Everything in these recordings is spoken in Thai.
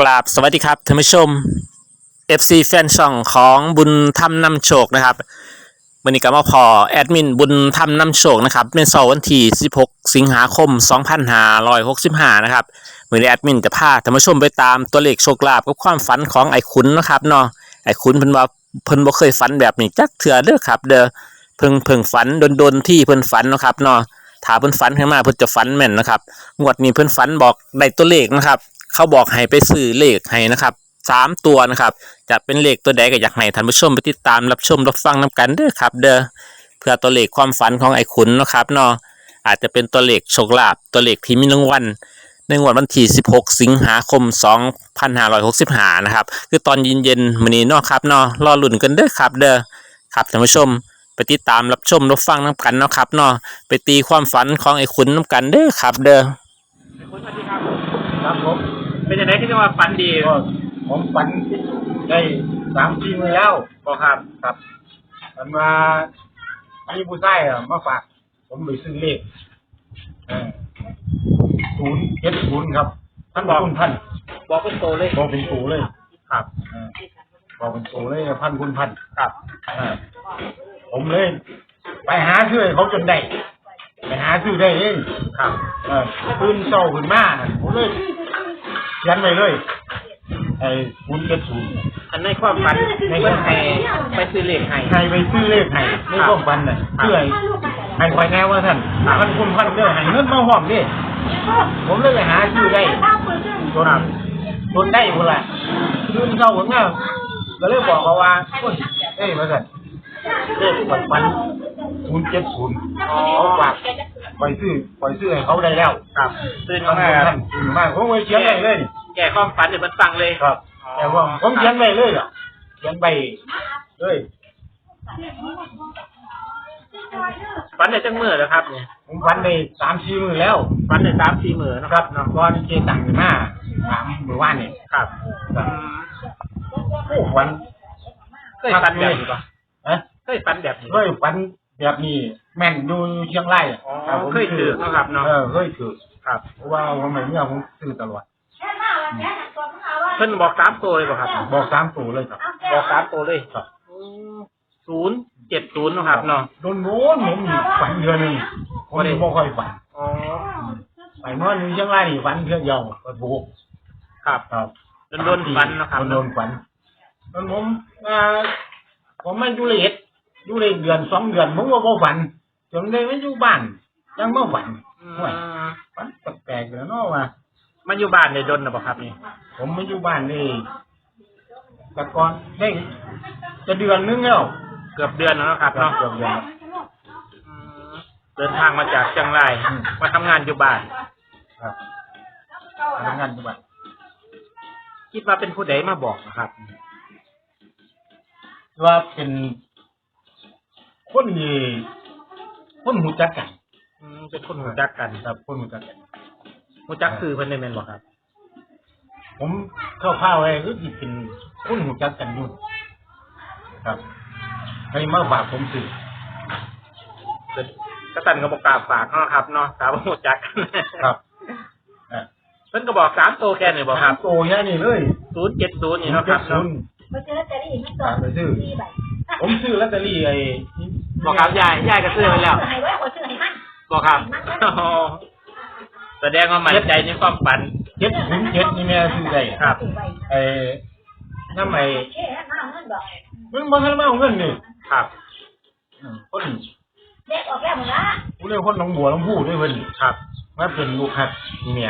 กราบสวัสดีครับท่านผู้ชม FC แฟนช่องของบุญธรรมนำโชคนะครับวันนี้ก็มาพอแอดมินบุญธรรมนำโชคนะครับในเสาร์วันที่ 16 สิงหาคม 2565 นะครับวันนี้แอดมินจะพาท่านผู้ชมไปตามตัวเลขโชคลาภกับความฝันของไอ้ขุนนะครับเนาะไอ้ขุนเพิ่นว่าเพิ่นบ่เคยฝันแบบนี้จักเถื่อเด้อครับ เด้อเพิ่งเพิ่งฝันดนๆที่เพิ่นฝันนะครับเนาะถ้าเพิ่นฝันขึ้นมาเพิ่นจะฝันแม่นนะครับงวดนี้เพิ่นฝันบอกได้ตัวเลขนะครับ เขาบอกให้ไปซื้อเลขให้นะครับสามตัวนะครับ จะเป็นเลขตัวใดก็อยากให้ท่านผู้ชมไปติดตามรับชมรับฟังนํกันเด้อครับ เด้อเพื่อตัวเลขความฝันของไอ้ขุนนะครับเนาะอาจจะเป็นตัวเลขโชคลาภตัวเลขที่มีรางวัลในงวดวันที่ 16 สิงหาคม 2565 นะครับ คือตอนเย็นๆมื้อนี้เนาะครับเนาะรอลุ้นกันเด้อครับ เด้อครับท่านผู้ชมไปติดตามรับชมรับฟังนํกันเนาะครับเนาะไปตีความฝันของไอ้ขุนนํกันเด้อครับ เด้อ คุณสวัสดีครับครับผมเป็นยังไงที่จะว่าฝันดีก็ผมฝันได้สามปีมาแล้วบอกครับครับมันมามีผู้ชายอะมาฝาก ผมไปซื้อเลขศูนย์เจ็ดศูนย์ครับท่านบอกคุณพันบอกเป็นโตเลยบอกเป็นสูเลยครับเออบอกเป็นสูเลยพันคุณพันครับเออผมเลย ไปหาซื้อให้เขาจนได้ไปหาซื้อได้เองครับเออขึ้นเศร้าขึ้นมาน่ะผมเลยเขียนไปเลย ไอ้ศูนย์เจ็ดศูนย์อันในความฝันในเพื่อนให้ไปซื้อเลขให้ให้ไปซื้อเลขให้ในพวกฟันน่ะครับเพื่อให้ให้คอยแน่ว่าท่านพันคุณพันเด้อให้เงินมาหอมดิผมเลยไปหาซื้อได้จนจนได้พุ่นละซื้อเช่าผมเนี่ยก็เลยบอกเขาว่าโอ้ยเอ้ยมาสั่นเลขปันปันศูนย์เจ็ดศูนย์เขาฝาก ไปซื้อไปซื้อให้เขาได้แล้วครับตื่นพันมาคุณพันตื่นมาผมไปเขียนได้เลยแก่ความฝันเดี๋ยวมันฟังเลยครับ แต่ว่าผมเขียนได้เลยอะเขียนไปเลยฝันได้จังมือแล้วครับเนี่ยผมฝันได้สามสี่มือแล้วฝันได้สามสี่มือนะนะคครัรับบเนาะก่อนเจตังค์หน้าถามมือว่านนี่ครับครับโอ้วันเคยฝันแบบนี้ปะเอ๊ะเคยฝันแบบนี้เคยฝัน แบบนี้แม่นอยู่เชียงรายอะอ๋อรับผมเคยถือนะครับเนาะ เออเคยถือครับเพราะว่าผมไม่เมื่อผมซื้อตลอด เพิ่นบอกสามตัวเลยป่ะครับ บอกสามตัวเลยครับบอกสามตัวเลยครับศูนย์เจ็ดศูนย์นาะครับเนาะ โดนโน้นผมฝันเดือนหนึงผมไม่ค่อยฝันอ๋อ ไปนอนอยู่เชียงรายนี่ฝันเพื่อเดียวก็บุกครับครับโดนโดนฝันเนาะครับ โดนฝันโดนผมอ่าผมไม่ดูเลยดู เลยเดือนสองเดือนผมว่าบ่ฝัน จนได้ไม่อยู่บ้านยังไม่ฝันอืมห่วยฝันแปลกๆเลยเนาะว่ามาอยู่บ้านในดนนะป่ะครับนี่ ผมไม่อยู่บ้านนี่แต่ก่อนได้จะเดือนนึงแล้วเกือบเดือนแล้วนะครับเนาะเกือบเดือนแล้วอืมเดินทางมาจากเชียงรายอืมมาทำงานอยู่บ้านครับทำงานอยู่บ้านคิดว่าเป็นผู้ใดมาบอกนะครับ ว่าเป็น คนนี่คนหูจักกันอืมเป็นคนหูจักกันครับคนหูจักกันหูจักคือเพิ่นได้แม่นบ่ครับ ผมเข้าข้าวไว้ก็สิเป็นคนหูจักกันอยู่ครับให้มาฝากผมสื่อเป็นกระตันก็บอกกล้าฝากเนาะครับเนาะถามว่าหูจักกันครับอ่าเพิ่นก็บอกสามตัวแค่นี้บ่ครับโตแค่นี้เลยศูนย์เจ็ดศูนย์นี่เนาะครับศูเนาะนย์ไปซื้อลอตเตอรี่ที่สองสี่ใบ ผมซื้อลอตเตอรี่ไอ้บอกครับยายยายก็ซื้อไปแล้วให้ไว้คนซื้อให้มันบอกครับอ๋อแสดงว่ามั่นใจในความฝันเจ็ดศูนย์เจ็ดนี่แม่ซื้อได้ครับสี่ใบไอ้น้ำไอ้เอ๊ะมาเอาเงินบอกมึงบ่ทันมาเอาเงินนี่ครับอืมคนเด็กออกแล้วมึงละผู้เรียกคนหนองบัวลำพูด้วยเพิ่นครับมาเป็นลูกฮักนี่แม่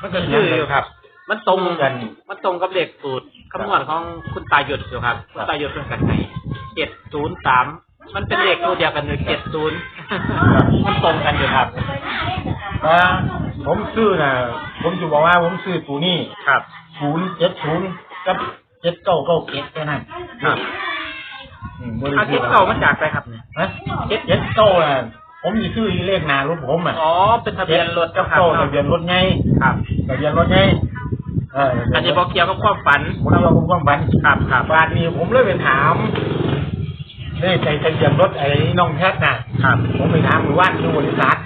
มันก็ชื่ออยู่ครับ มันตรงกัน มันตรงกับเลขสูตรคำนวณของคุณตาหยุดอยู่ครับ คุณตาหยุดเป็นกันไง เจ็ดศูนย์สามมันเป็นเลขตัวเดียวกันเลยเจ็ดศูนย์มันตรงกันอยู่ครับไปหน้าเล่นอะถ้าผมซื้อน่ะผมจะบอกว่าผมซื้อตัวนี้ครับศูนย์เจ็ดศูนย์กับเจ็ดเก้าเก้าเจ็ดแค่นั้นครับอืมบ่ได้อาซื้เจ็ดเก่ามันจากอะไรครับเนี่ยฮะเจ็ดเจ็ดเก้าน่ะผมจะซื้อเลขหน้ารถผมอะอ๋อเป็นทะเบียนรถเจ็ดเจ้าครับเก้าทะเบียนรถไงครับทะเบียนรถไงเอออันนี้บอกเกี่ยวกับความฝันผมเอาผมความฝันครับครับบาทนี้ผมเลยไปถาม เลขในทะเบียนรถไอ้น้องแพทย์น่ะครับ ผมไปถามหมู่บ้านที่บริษัท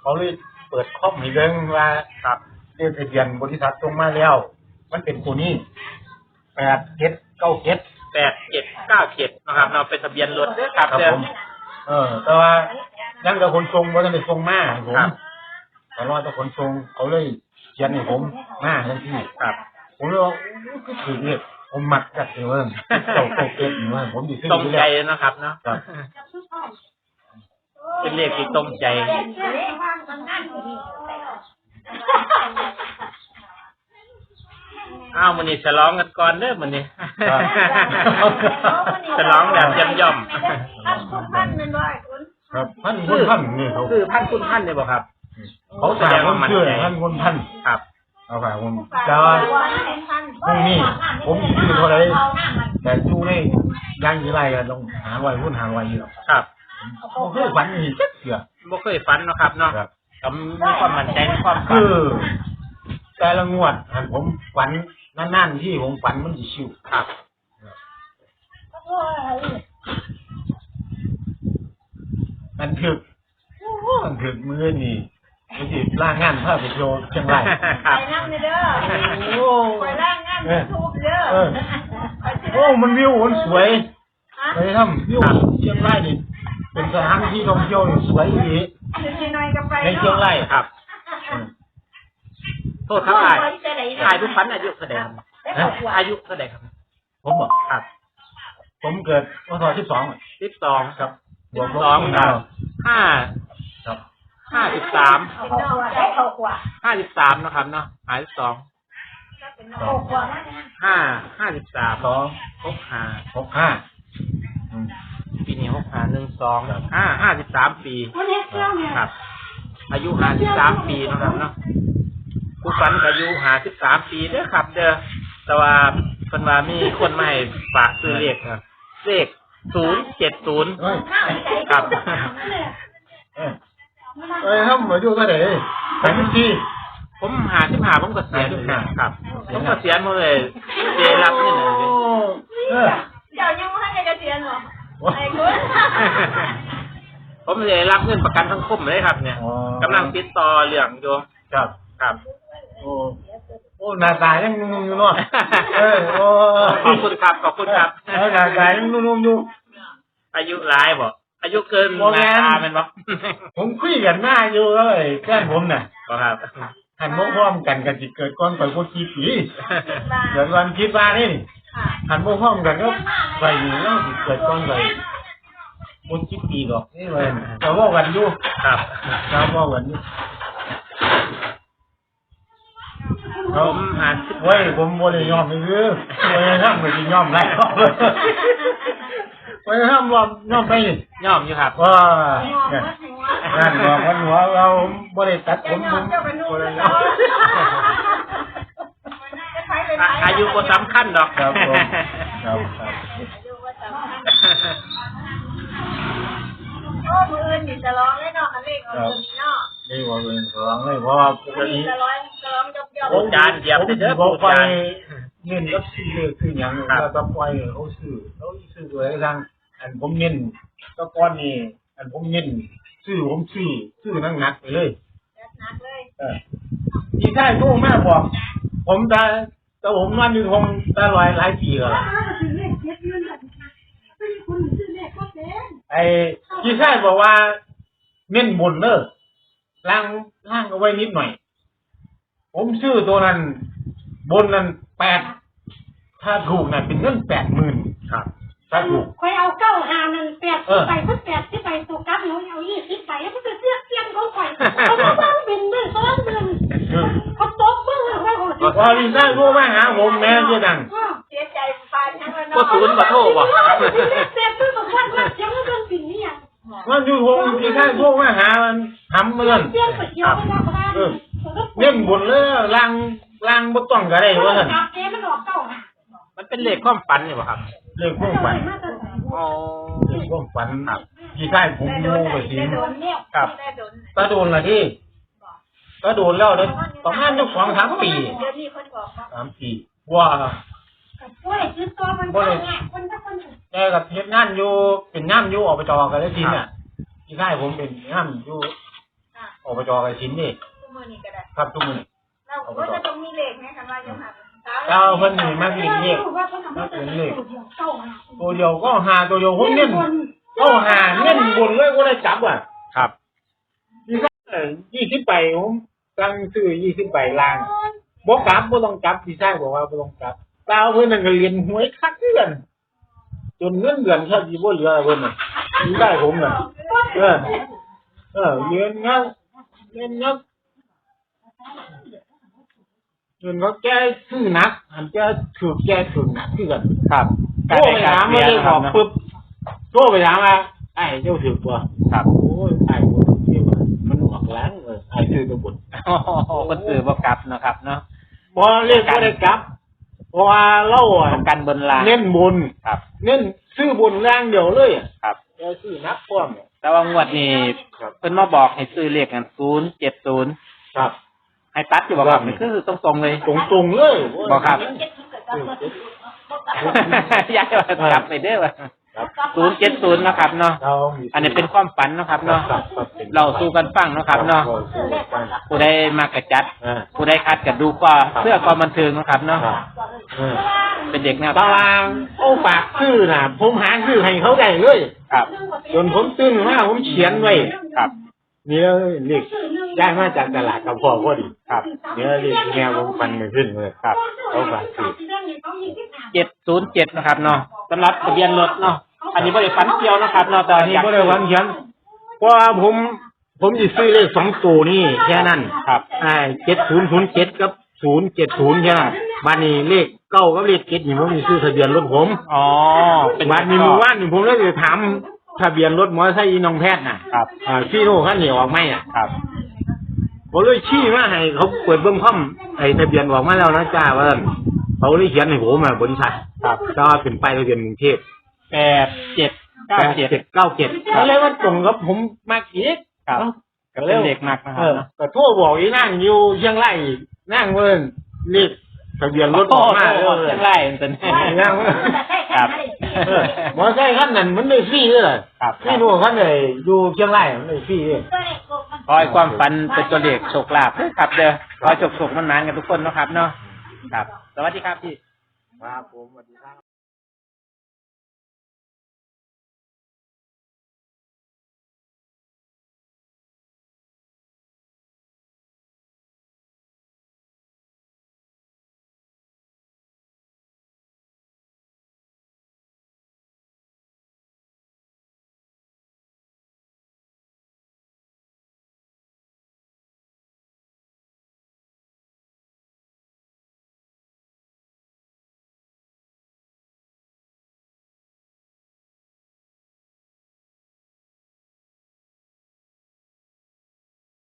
เขาเลยเปิดคอมให้เบิ่งว่าครับเลขทะเบียนบริษัทตรงมาแล้ว มันเป็นตัวนี้แปดเจ็ดเก้าเจ็ดแปดเจ็ดเก้าเจ็ดนะครับเราเป็นทะเบียนรถเด้อครับครับเด้อผมเออ แต่ว่ายังแต่คนทรงว่าจะได้ทรงมาให้ผมครับแต่ว่าแต่คนทรงเขาเลยเขียนให้ผมมาทันทีครับ ผมเลยว่าอู้ก็ถือเนี่ย ผมมักจัดเลยว่าเก้าเก้าเจ็ดนี่ว่าผมดีขึ้นตรงอยู่ใจแล้วนะครับเนาะครับเป็นเลขที่ตรงใจอ้าวมันนี่ฉลองกันก่อนเด้อมันนี่ครับฉลองแบบย่ำย่พันคุณพันเงินร้อยคุณครับพันคนพันนี่เขาำคือพันคุณพันเลยบ่ครับ เขาฝากคนเชื่อพันคนพันครับ เอาฝากคนแต่ว่าพรุ่งนี้ผมสิซื้อเท่าไหรแต่อยู่ในย่างยี่ไรกันต้องหาไว้หุ้นหาไว้อยู่ครับเขาเคยฝันอีกเสือบ่เคยฝันเนาะครับเนาะครับก็มีความมั่นใจในความฝันคือ แต่ละงวดผมฝันนั่นๆที่ผมฝันมันสิชิวครับมันถึกมันถึกมือนี่ มันสิล่างงานภาพไปโชว์เชียงรายครับไปนั่งเด้อโอ้ไปล่างงานยูทูบเด้อเออโอ้ มันวิวมันสวยฮะไปทำวิวเชียงรายนี่เป็นสถานที่ท่องเที่ยวนี่สวยดีจะน้อยกับไปในเชียงรายครับโทษครับอายอายทุกฝันอายุเท่าไหร่ครับอายุเท่าไหร่ครับ ผมบอกครับ ผมเกิดวันที่สิบสองสิบสองครับสิบสองครับห้าครับ ห้าสิบสามเขาขวาได้เขาขวาห้าสิบสามนะครับเนาะห้าสิบสองเขาขวาห้าห้าสิบสามสองหกห้าหกห้าอืมปีนี้หกห้าหนึ่งสองครับห้าห้าสิบสามปีคนเล็กเจ้าเนี่ยครับ อายุห้าสิบสามปีเนาะครับเนาะผู้ฝันก็อายุห้าสิบสามปีเด้อครับ เด้อแต่ว่าเพิ่นว่ามีคนมาให้ฝากซื้อเลขครับเลขศูนย์เจ็ดศูนย์เฮ้ยครับ เอ้ยเอ้ยทำมาอยู่ที่ไหนแข่งที่ผมหาสิบหาผมก็เสียด้วย55ครับผมก็เสียหมดเลยเดรับนี่นะเออเจ้ายังไม่ให้เกษียณหรอไอ้คุณผมเลยรับเงินประกันสังคมเลยครับเนี่ยอ๋อกำลังติดต่อเรื่องอยู่ครับครับโอ้โอ้หน้าตายังนุ่มๆอยู่เนาะเออโอ้ขอบคุณครับขอบคุณครับเออหน้าตายังนุ่มๆอยู่อายุร้ายบ่อายุเกินบ่แม่นหาตาเป็นบ่ผมคุยกันมาอยู่เลยแฟนผมน่ะบ่ครับหันมาพร้อมกันกันสิเกิดก่อนไปบ่กี่ปีเกิดวันคิดว่านี่หันมาพร้อมกันก็ไปอยู่แล้วสิเกิดก่อนไปบ่กี่ปีหรอกนี่เลยแต่ว่ากันอยู่ครับครับว่ากันอยู่ผมหาสิบเว้ยผมบ่ได้ยอมนี่คือบ่ได้ทำก็สิยอมได้บ่ ได้ทำยอมยอมไปนี่ย่อมอยู่ครับว่าเนี่ยนั่นบอกว่าหัวเราบ่ได้ตัดผมผมบ่ได้ยอมอะอายุก็สำคัญดอกครับผมครับครับโอ้มืออื่นนี่จะร้องเลยเนาะคันเลขเอาตัวนี้เนาะนี่ว่าเป็นสองเลยเพราะว่าปกวันตินี้จะร้องจะร้องยกยกโอ้จานเหยียบเด้อผมปู่ไปจานเน้นกับซื้อเลขซื้อหยังครับแล้วก็ปล่อยเขาซื้อเขาซื้อตัวให้ทาง อันผมเน้นแตะก้อนนี่อันผมเน้นซื้อผมซื้อซื้อนั่งหนักไปเลยหนักเลยเออที่ใช่พวกแม่บอก ผมตาแต่ผมนอนอยู่ทงตาลอยหลายปีแล้วล่ะไอ้ที่ใช่บอกว่า เน้นบนเนอะล่างล่างเอาไว้นิดหน่อย ผมซื้อตัวนั้นบนนั้นแปดถ้าถูกน่ะเป็นเงินแปดหมื่นครับ ถ้าถูกคอย เอาเก้าหาหนึ่งแปดเออไปเพิ่แปดที่ไปตัวกับหนูเอายี่สิบไปแล้วมันก็เสียเสียงเขาข่อยเขาบอกว่าเป็นเรื่องซ้อนเรื่องเขาตบมือเขาโหดพอที่ใช่พวกมาหาผมแม่เจะดังเสียใจปานทั้งวันก็เนาะศูนย์มาโทษบ่เสียตื้อบอกว่าเสียงมันเป็นสิ่งนี้อะมันอยู่ทงที่ใช่พวกมาหามันทำเมือนเสียงไปเกี่ยวกันก็ได้เน้นบนเลยล่างล่างบ่ต้องก็ได้ว่าซั่นจับเกมันออกเก้าหามันเป็นเลขความฝันนี่บ่ครับเรื่องพวกฝัน อ๋อเรื่องพวกฝันที่ใช่ผมได้โดโง่นไปสิได้โดนเนี่ยครับได้โดนก็โดนละที่ก็โดนแล้วเด้อประมาณสักสองสามปีเดี๋ยวนี้คนบอกว่าสามปีว่าโอ้ยคือตัวมันเก้าเนี่ยคนถ้าคนแกกับเฮ็ดงานอยู่เป็นงานอยู่อบจกันแล้วทีน่ะที่ใช่ผมเป็นงานอยู่อะอบจกันชิ้นนี่ทุกมือนี่ก็ได้ครับทุกมื้อเราก็จะต้องมีเลขไหมคันว่ายังหัก เราเพิ่นนี่มาเรียนเลขตัวเดียวก็หาตัวเดียวผมเน้นก็หาเน้นบนเลยก็ได้จับอะครับยี่สิบใบผมตั้งซื้อยี่สิบใบล่างบอกกลับบ่ต้องกลับพี่ชายบอกว่าบ่ต้องกลับตาเพิ่นนั่นก็เรียนหวยคักเดือนจนเงินเดือนแค่สิบ่เหลือเพิ่นน่ะมีได้ผมน่ะเออเออเรียนงานเรียนงา นเงินเขาแก้ซื้อนักอันแก้ถือแก้ถือหนักคือกันครับโทรไปถามไม่ได้บอกปุ๊บโทรไปถามว่าไอ้เจ้าถือบ่ครับโอ้ยไอ้บ่ถือเที่ยวมันออกล้างเลยไอ้ถือตัวบนโอ้โหคนสื่อบ่กลับนะครับ เนาะพอเรียกก็ได้กลับเพราะว่าเล่าอะกันบนลาเน้นบนครับเน้นซื้อบนล่างเดียวเลยครับแกซื้อนักพร้อมเนี่ยแต่ว่างวดนี้เพิ่นมาบอกให้ซื้อเลขกันศูนย์เจ็ดศูนย์ครับ ให้ตัดอยู่บ่ครับนี่คือตรงๆเลย ตรงตรงๆเลยบอกครับเอออยากจะกลับไปเด้อว่ะครับศูนย์เจ็ดศูนย์นาะครับเนาะ เรามีอันนี้เป็นความฝันเนาะครับเนาะ ครับครับป็นเราสู้กันฟังเนาะครับเนาะสู้กันฟังผู้ใดมากระจัด อ่า ผู้ใดคัดกระดูก็เพื่อความบันเทิงเนาะครับเนาะ ครับเออเป็นเด็กแนวตารางโอ้ฝากซื้อน่ะผมหาซื้อให้เขาได้เลย ครับ จนผมตื่นมาผมเขียนไว้ครับ นี่เลยเลขได้มาจากตลาดกับพ่อพอดีครับเนี่ยเลขแนวผมฟันไม่ขึ้นเลยครับเขาฝากซื้อเจ็ดศูนย์เจ็ดนะครับเนาะสำหรับทะเบียนรถเนาะอันนี้บริฟันเกี่ยวนะครับเนาะแต่อันนี้ก็ได้วันเขียนเพราะว่าผมผมจะซื้อเลขสองตัวนี่แค่นั้นครับอ่าเจ็ดศูนย์ศูนย์เจ็ดกับศูนย์เจ็ดศูนย์แค่นั้นบ้านนี้เลขเก้ากับเลขเจ็ดนี่ผมจะซื้อทะเบียนรถผมอ๋อเป็นบ้านนี้หมู่บ้านนี่ผมเลยจะถาม ทะเบียนรถมอเตอร์ไซค์อีน้องแพทย์น่ะครับอ่าพี่โน่ขั้นเหนียวออกไหมอะครับผมเลยชี้มาให้เขาเปิดเบื้องค่อมไอ้ทะเบียนออกมาแล้วนะจ้าว่าซั่นเขาเลยเขียนให้ผมอะบริษัทครับก็เป็นป้ายทะเบียนกรุงเทพแปดเจ็ดเก้าเจ็ดเก้าเจ็ดเขาเลยว่าตรงกับผมมากอีก ครับเอ้าก็เป็นเด็กหนักนะคเอรับอเนาะก็โทรบอกอีนั่งอยู่เชียงรายอีกนั่งเวินเลข ทะเบียนรถอโอ้อกโหมาเลยเชียงรายมันเป็นนั่งเวิ้นครับเออมอเตอร์ไซค์ขั้นนั้นมันได้ฟรีเลยครับฟรีโน่ขั้นเลยอยู่เชียงรายมันได้ฟรีเลย ขอให้ความฝันเป็นตัวเลขโชคลาภเด้อครับเด้อขอให้โชคโชคมันนานๆกันทุกคนเนาะครับเนาะครับ สวัสดีครับพี่ ครับผมสวัสดีครับ